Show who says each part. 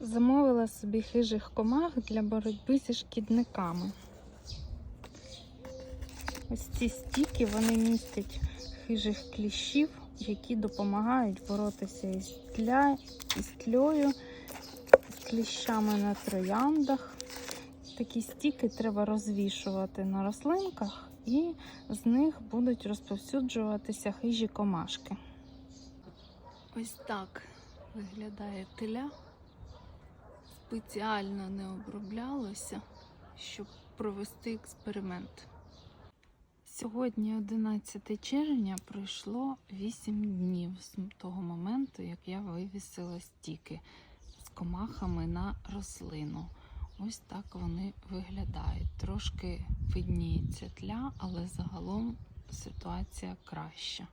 Speaker 1: Замовила собі хижих комах для боротьби зі шкідниками. Ось ці стіки вони містять хижих кліщів, які допомагають боротися із тля, із тлею, з кліщами на трояндах. Такі стіки треба розвішувати на рослинках, і з них будуть розповсюджуватися хижі комашки. Ось так виглядає теля. Спеціально не оброблялося, щоб провести експеримент. Сьогодні, 11 червня, пройшло 8 днів з того моменту, як я вивісила стіки з комахами на рослину. Ось так вони виглядають. Трошки видніється тля, але загалом ситуація краща.